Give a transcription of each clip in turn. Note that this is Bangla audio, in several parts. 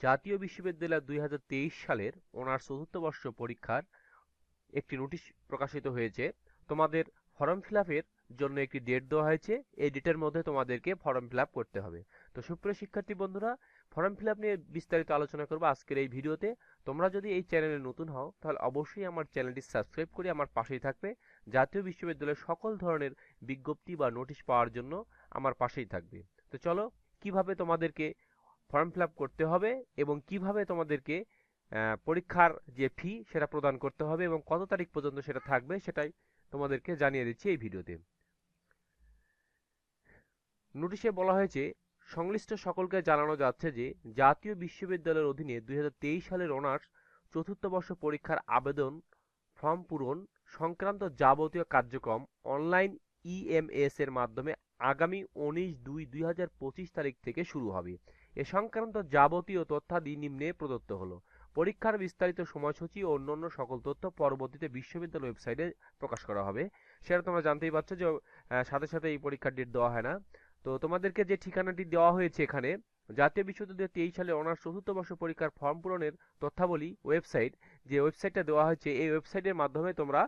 জাতীয় বিশ্ববিদ্যালয় দুই হাজার তেইশ সালের অনার্স চতুর্থ বর্ষ পরীক্ষার একটি নোটিশ প্রকাশিত হয়েছে। তোমাদের ফর্ম ফিল জন্য একটি ডেট দেওয়া হয়েছে। এই ডেটের মধ্যে তোমাদেরকে ফর্ম ফিল করতে হবে। তো সুপ্রিয় শিক্ষার্থী বন্ধুরা, ফর্ম ফিল নিয়ে বিস্তারিত আলোচনা করব আজকের এই ভিডিওতে। তোমরা যদি এই চ্যানেলে নতুন হও, তাহলে অবশ্যই আমার চ্যানেলটি সাবস্ক্রাইব করে আমার পাশেই থাকবে। জাতীয় বিশ্ববিদ্যালয়ের সকল ধরনের বিজ্ঞপ্তি বা নোটিশ পাওয়ার জন্য আমার পাশেই থাকবে। তো চলো, কীভাবে তোমাদেরকে ফর্ম ফিল করতে হবে এবং কীভাবে তোমাদেরকে পরীক্ষার যে ফি সেটা প্রদান করতে হবে এবং কত তারিখ পর্যন্ত সেটা থাকবে সেটাই তোমাদেরকে জানিয়ে দিচ্ছি এই ভিডিওতে। নোটিশে বলা হয়েছে, সংশ্লিষ্ট সকলকে জানানো যাচ্ছে যে, জাতীয় বিশ্ববিদ্যালয়ের অধীনে দুই হাজার তেইশ সালের অনার্স চতুর্থ বর্ষ পরীক্ষার আবেদন ফর্ম পূরণ সংক্রান্ত যাবতীয় কার্যক্রম অনলাইন ইএমএস এর মাধ্যমে আগামী উনিশ দুই দুই তারিখ থেকে শুরু হবে। এ সংক্রান্ত যাবতীয় তথ্যাদি নিম্নে প্রদত্ত হলো। পরীক্ষার বিস্তারিত সময়সূচি ও অন্যান্য সকল তথ্য পরবর্তীতে বিশ্ববিদ্যালয় ওয়েবসাইটে প্রকাশ করা হবে। সেটা তোমরা জানতেই পারছ যে সাথে সাথে এই পরীক্ষার ডেট দেওয়া হয় না। তো তোমাদেরকে যে ঠিকানাটি দেওয়া হয়েছে এখানে, জাতীয় বিশ্ববিদ্যালয় তেইশ সালে অনার্স চতুর্থ বর্ষ পরীক্ষার ফর্ম পূরণের তথ্যাবলী ওয়েবসাইট, যে ওয়েবসাইটটা দেওয়া হয়েছে, এই ওয়েবসাইটের মাধ্যমে তোমরা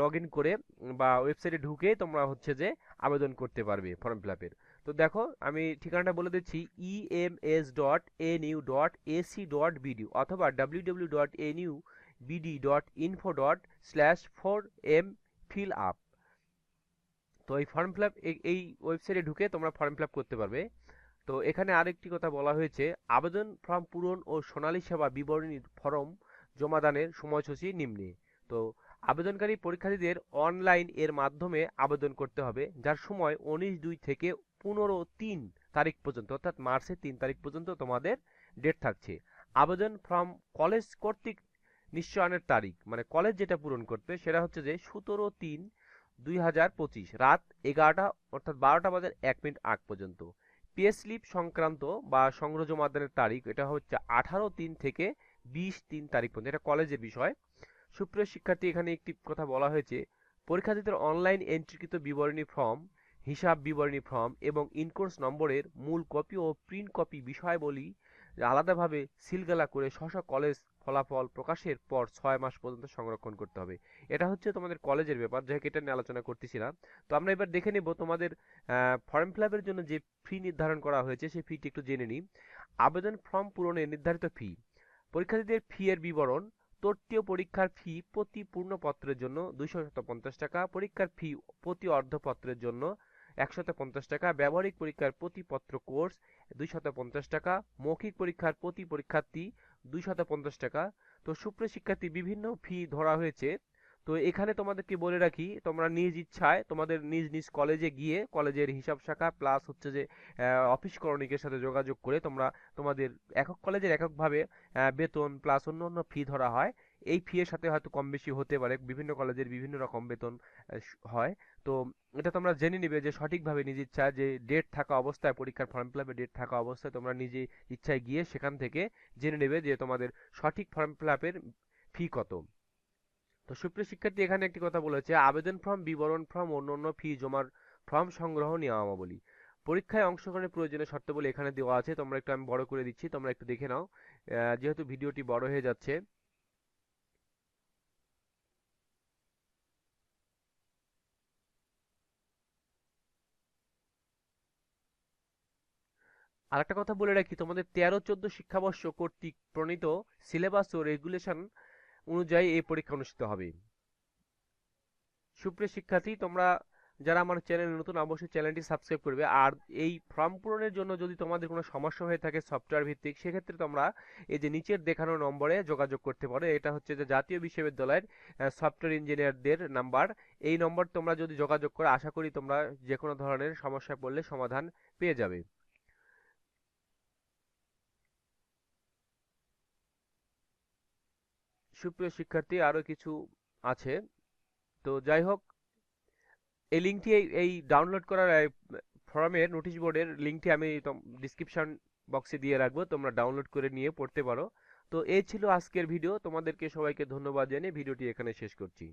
লগ করে বা ওয়েবসাইটে ঢুকে তোমরা হচ্ছে যে আবেদন করতে পারবে ফর্ম ফিল তো দেখো আমি ঠিকানাটা বলে দিচ্ছি EMS dot N U dot AC dot BD অথবা W W dot N U BD dot info dot slash form fill up তো এই ফর্ম ফিল আপ এই ওয়েবসাইটে ঢুকে তোমরা ফর্ম ফিল আপ করতে পারবে। তো এখানে আরেকটি কথা বলা হয়েছে, আবেদন ফর্ম পূরণ ও সোনালী সেবা বিবরণী ফর্ম জমাদানের সময়সূচি নিম্নে। তো আবেদনকারী পরীক্ষার্থীদের অনলাইন এর মাধ্যমে আবেদন করতে হবে, যার সময় উনিশ দুই থেকে পনেরো তিন তারিখ পর্যন্ত, অর্থাৎ মার্চের তিন তারিখ পর্যন্ত তোমাদের ডেট থাকছে। আবেদন ফর্ম কলেজ কর্তৃক নিশ্চয়নের তারিখ মানে কলেজ যেটা পূরণ করবে সেটা হচ্ছে যে সতেরো তিন দুই হাজার পঁচিশ, রাত এগারোটা, অর্থাৎ বারোটা বাজার এক মিনিট আগ পর্যন্ত। পে স্লিপ সংক্রান্ত বা সংগ্রহ জমাদানের তারিখ, এটা হচ্ছে আঠারো তিন থেকে বিশ তিন তারিখ পর্যন্ত, এটা কলেজের বিষয়। সুপ্রিয় শিক্ষার্থী, এখানে একটি কথা বলা হয়েছে, পরীক্ষার্থীদের অনলাইন এন্ট্রিকৃত বিবরণী ফর্ম হিসাব বিবরণী ফর্ম এবং ইনকোর্স নম্বরের মূল কপি ও প্রিন্ট কপি বিষয়াবলী আলাদাভাবে সিলগালা করে স্ব কলেজ ফলাফল প্রকাশের পর ছয় মাস পর্যন্ত সংরক্ষণ করতে হবে। এটা হচ্ছে তোমাদের কলেজের ব্যাপার, যাই এটা নিয়ে আলোচনা করতেছিলাম। তো আমরা এবার দেখে নেব তোমাদের ফর্ম ফিল জন্য যে ফি নির্ধারণ করা হয়েছে সেই ফিটি একটু জেনে নিই। আবেদন ফর্ম পূরণে নির্ধারিত ফি পরীক্ষার্থীদের ফি এর বিবরণ তৃতীয় পরীক্ষার ফি প্রতি পূর্ণপত্রের জন্য দুইশো পঞ্চাশ টাকা, পরীক্ষার ফি প্রতি অর্ধপত্রের জন্য একশত পঞ্চাশ টাকা, ব্যবহারিক পরীক্ষার প্রতি পত্র কোর্স দুইশত পঞ্চাশ টাকা, মৌখিক পরীক্ষার প্রতি পরীক্ষার্থী দুইশত পঞ্চাশ টাকা। তো সুপ্রিয় শিক্ষার্থী, বিভিন্ন ফি ধরা হয়েছে। তো এখানে তোমাদেরকে বলে রাখি, তোমরা নিজ ইচ্ছায় তোমাদের নিজ নিজ কলেজে গিয়ে কলেজের হিসাব শাখা প্লাস হচ্ছে যে অফিস করণিকের সাথে যোগাযোগ করে তোমরা তোমাদের একক কলেজের এককভাবে বেতন প্লাস অন্য অন্য ফি ধরা হয়। এই ফি এর সাথে হয়তো কম বেশি হতে পারে, বিভিন্ন কলেজের বিভিন্ন রকম বেতন হয়। তো এটা তোমরা জেনে নিবে যে সঠিকভাবে নিজ ইচ্ছা যে ডেট থাকা অবস্থায়, পরীক্ষার ফর্ম ফিল ডেট থাকা অবস্থায় তোমরা নিজে ইচ্ছায় গিয়ে সেখান থেকে জেনে নেবে যে তোমাদের সঠিক ফর্ম ফিল ফি কত। তো সুপ্রিয় শিক্ষার্থী, এখানে একটি কথা বলেছে, আবেদন ফর্ম বিবরণ ফর্ম অন্যান্য ফি জমার ফর্ম সংগ্রহ নিয়মাবলী। পরীক্ষায় অংশগ্রহণের প্রয়োজনীয় শর্তাবলী এখানে দেওয়া আছে, তোমরা একটু আমি বড় করে দিচ্ছি, তোমরা একটু দেখে নাও। যেহেতু ভিডিওটি বড় হয়ে যাচ্ছে আরেকটা কথা বলে রাখি, তোমাদের তেরো চোদ্দ শিক্ষাবর্ষ কর্তৃক প্রণীত সিলেবাস ও রেগুলেশন অনুযায়ী এই পরীক্ষা অনুষ্ঠিত হবে। সুপ্রিয় শিক্ষার্থী, তোমরা যারা আমার চ্যানেল নতুন, অবশ্যই চ্যানেলটি সাবস্ক্রাইব করবে। আর এই ফর্ম পূরণের জন্য যদি তোমাদের কোনো সমস্যা হয়ে থাকে সফটওয়্যার ভিত্তিক, সেক্ষেত্রে তোমরা এই যে নিচের দেখানো নম্বরে যোগাযোগ করতে পারো। এটা হচ্ছে যে জাতীয় বিশ্ববিদ্যালয়ের সফটওয়্যার ইঞ্জিনিয়ারদের নাম্বার এই নম্বর তোমরা যদি যোগাযোগ করো, আশা করি তোমরা যে কোনো ধরনের সমস্যা পড়লে সমাধান পেয়ে যাবে। সুপ্রিয় শিক্ষার্থী আরও কিছু আছে। তো যাই হোক, এই লিঙ্কটি এই ডাউনলোড করার ফর্মের নোটিশ বোর্ডের লিঙ্কটি আমি ডিসক্রিপশান বক্সে দিয়ে রাখব। তোমরা ডাউনলোড করে নিয়ে পড়তে পারো। তো এই ছিল আজকের ভিডিও তোমাদেরকে সবাইকে ধন্যবাদ জানিয়ে ভিডিওটি এখানে শেষ করছি।